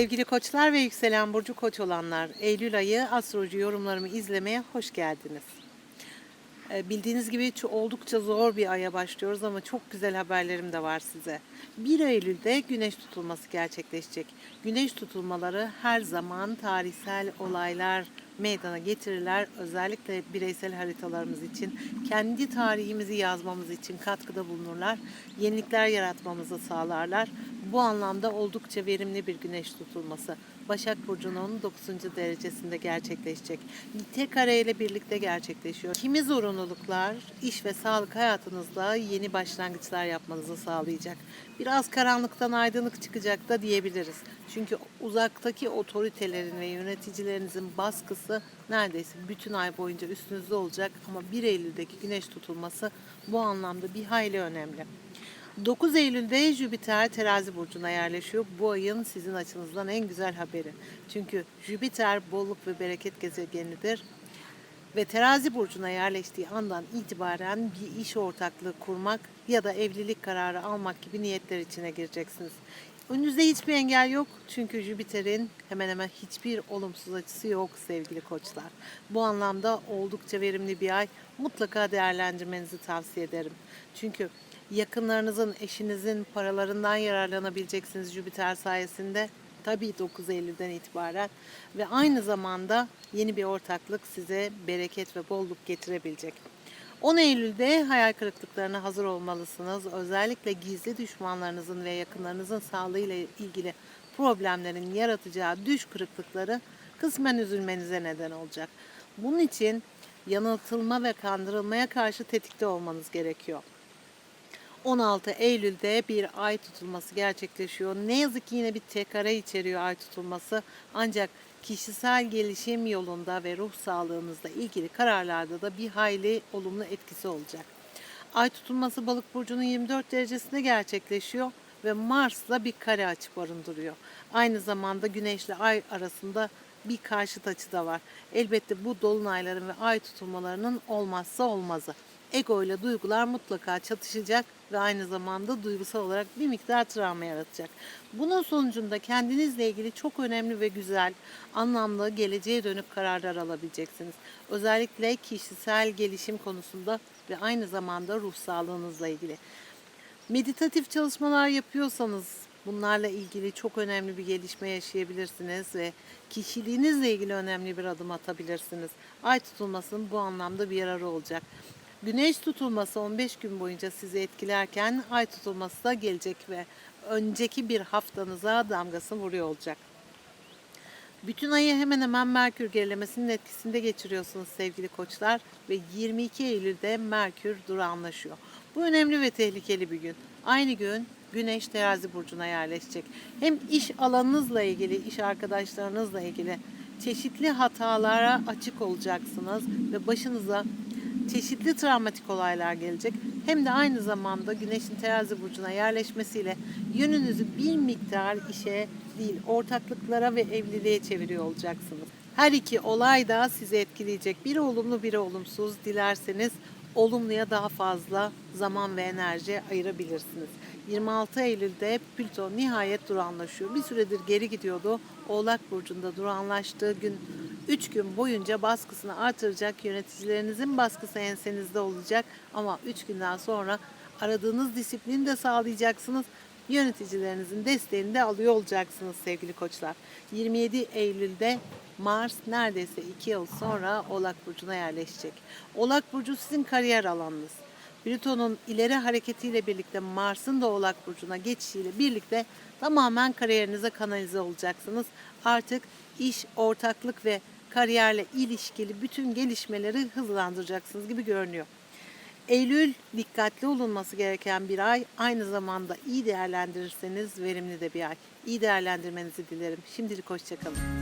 Sevgili koçlar ve yükselen burcu koç olanlar, Eylül ayı astroloji yorumlarımı izlemeye hoş geldiniz. Ee, Bildiğiniz gibi oldukça zor bir aya başlıyoruz ama çok güzel haberlerim de var size. 1 Eylül'de güneş tutulması gerçekleşecek. Güneş tutulmaları her zaman tarihsel olaylar meydana getirirler. Özellikle bireysel haritalarımız için, kendi tarihimizi yazmamız için katkıda bulunurlar. Yenilikler yaratmamızı sağlarlar. Bu anlamda oldukça verimli bir güneş tutulması. Başak Burcu'nun 9. derecesinde gerçekleşecek. Tek kare ile birlikte gerçekleşiyor. Kimi zorunluluklar iş ve sağlık hayatınızda yeni başlangıçlar yapmanızı sağlayacak. Biraz karanlıktan aydınlık çıkacak da diyebiliriz. Çünkü uzaktaki otoritelerin ve yöneticilerinizin baskısı neredeyse bütün ay boyunca üstünüzde olacak. Ama 1 Eylül'deki güneş tutulması bu anlamda bir hayli önemli. 9 Eylül'de Jüpiter terazi burcuna yerleşiyor. Bu ayın sizin açınızdan en güzel haberi. Çünkü Jüpiter bolluk ve bereket gezegenidir. Ve terazi burcuna yerleştiği andan itibaren bir iş ortaklığı kurmak ya da evlilik kararı almak gibi niyetler içine gireceksiniz. Önünüzde hiçbir engel yok çünkü Jüpiter'in hemen hemen hiçbir olumsuz açısı yok sevgili koçlar. Bu anlamda oldukça verimli bir ay. Mutlaka değerlendirmenizi tavsiye ederim. Çünkü yakınlarınızın, eşinizin paralarından yararlanabileceksiniz Jüpiter sayesinde. Tabii 9 Eylül'den itibaren ve aynı zamanda yeni bir ortaklık size bereket ve bolluk getirebilecek. 10 Eylül'de hayal kırıklıklarına hazır olmalısınız. Özellikle gizli düşmanlarınızın ve yakınlarınızın sağlığıyla ilgili problemlerin yaratacağı düş kırıklıkları kısmen üzülmenize neden olacak. Bunun için yanıltılma ve kandırılmaya karşı tetikte olmanız gerekiyor. 16 Eylül'de bir ay tutulması gerçekleşiyor. Ne yazık ki yine bir tekare içeriyor ay tutulması. Ancak kişisel gelişim yolunda ve ruh sağlığınızla ilgili kararlarda da bir hayli olumlu etkisi olacak. Ay tutulması balık burcunun 24 derecesinde gerçekleşiyor ve Mars'la bir kare açı barındırıyor. Aynı zamanda Güneşle Ay arasında bir karşıt açı da var. Elbette bu dolunayların ve ay tutulmalarının olmazsa olmazı. Ego ile duygular mutlaka çatışacak ve aynı zamanda duygusal olarak bir miktar travma yaratacak. Bunun sonucunda kendinizle ilgili çok önemli ve güzel, anlamlı, geleceğe dönük kararlar alabileceksiniz. Özellikle kişisel gelişim konusunda ve aynı zamanda ruh sağlığınızla ilgili. Meditatif çalışmalar yapıyorsanız bunlarla ilgili çok önemli bir gelişme yaşayabilirsiniz ve kişiliğinizle ilgili önemli bir adım atabilirsiniz. Ay tutulmasının bu anlamda bir yararı olacak. Güneş tutulması 15 gün boyunca sizi etkilerken ay tutulması da gelecek ve önceki bir haftanıza damgasını vuruyor olacak. Bütün ayı hemen hemen Merkür gerilemesinin etkisinde geçiriyorsunuz sevgili koçlar ve 22 Eylül'de Merkür durağanlaşıyor. Bu önemli ve tehlikeli bir gün. Aynı gün Güneş terazi burcuna yerleşecek. Hem iş alanınızla ilgili, iş arkadaşlarınızla ilgili çeşitli hatalara açık olacaksınız ve başınıza çeşitli travmatik olaylar gelecek. Hem de aynı zamanda Güneş'in terazi burcuna yerleşmesiyle yönünüzü bir miktar işe değil ortaklıklara ve evliliğe çeviriyor olacaksınız. Her iki olay da sizi etkileyecek. Biri olumlu biri olumsuz. Dilerseniz olumluya daha fazla zaman ve enerji ayırabilirsiniz. 26 Eylül'de Plüton nihayet duranlaşıyor. Bir süredir geri gidiyordu. Oğlak Burcu'nda duranlaştığı gün 3 gün boyunca baskısını artıracak. Yöneticilerinizin baskısı ensenizde olacak. Ama 3 günden sonra aradığınız disiplini de sağlayacaksınız. Yöneticilerinizin desteğini de alıyor olacaksınız sevgili koçlar. 27 Eylül'de Mars neredeyse 2 yıl sonra Oğlak Burcu'na yerleşecek. Oğlak Burcu sizin kariyer alanınız. Plüton'un ileri hareketiyle birlikte Mars'ın da Oğlak Burcu'na geçişiyle birlikte tamamen kariyerinize kanalize olacaksınız. Artık iş, ortaklık ve kariyerle ilişkili bütün gelişmeleri hızlandıracaksınız gibi görünüyor. Eylül dikkatli olunması gereken bir ay. Aynı zamanda iyi değerlendirirseniz verimli de bir ay. İyi değerlendirmenizi dilerim. Şimdilik hoşçakalın.